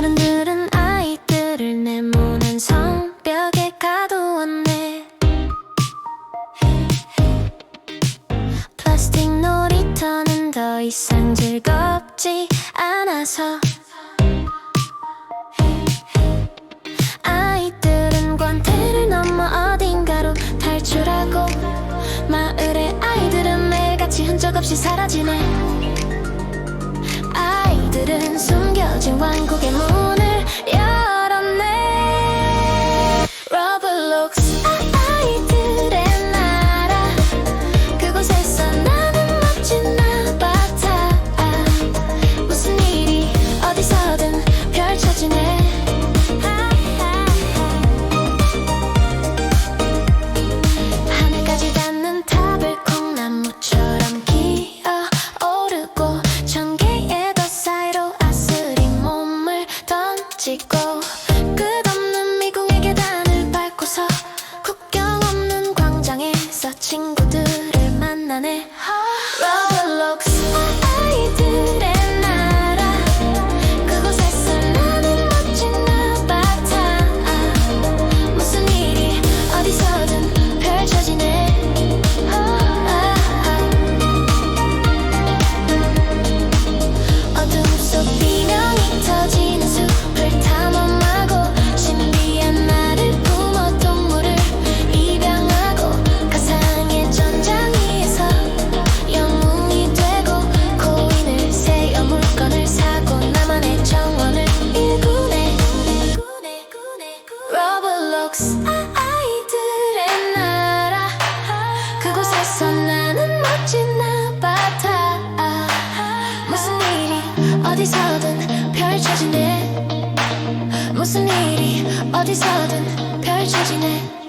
어른들은 아이들을 네모난 성벽에 가두었네. 플라스틱 놀이터는 더 이상 즐겁지 않아서. 아이들은 관태를 넘어 어딘가로 탈출하고 마을의 아이들은 매일같이 흔적 없이 사라지네. 아이들은 숨겨진 왕국의 모 던지고 끝없는 미궁의 계단을 밟고서 국경 없는 광장에서 친구들을 만나네. 로 로블록스 아이들의 나라. 그곳에서 나는 멋진 아바타. 무슨 일이 어디서든 펼쳐지네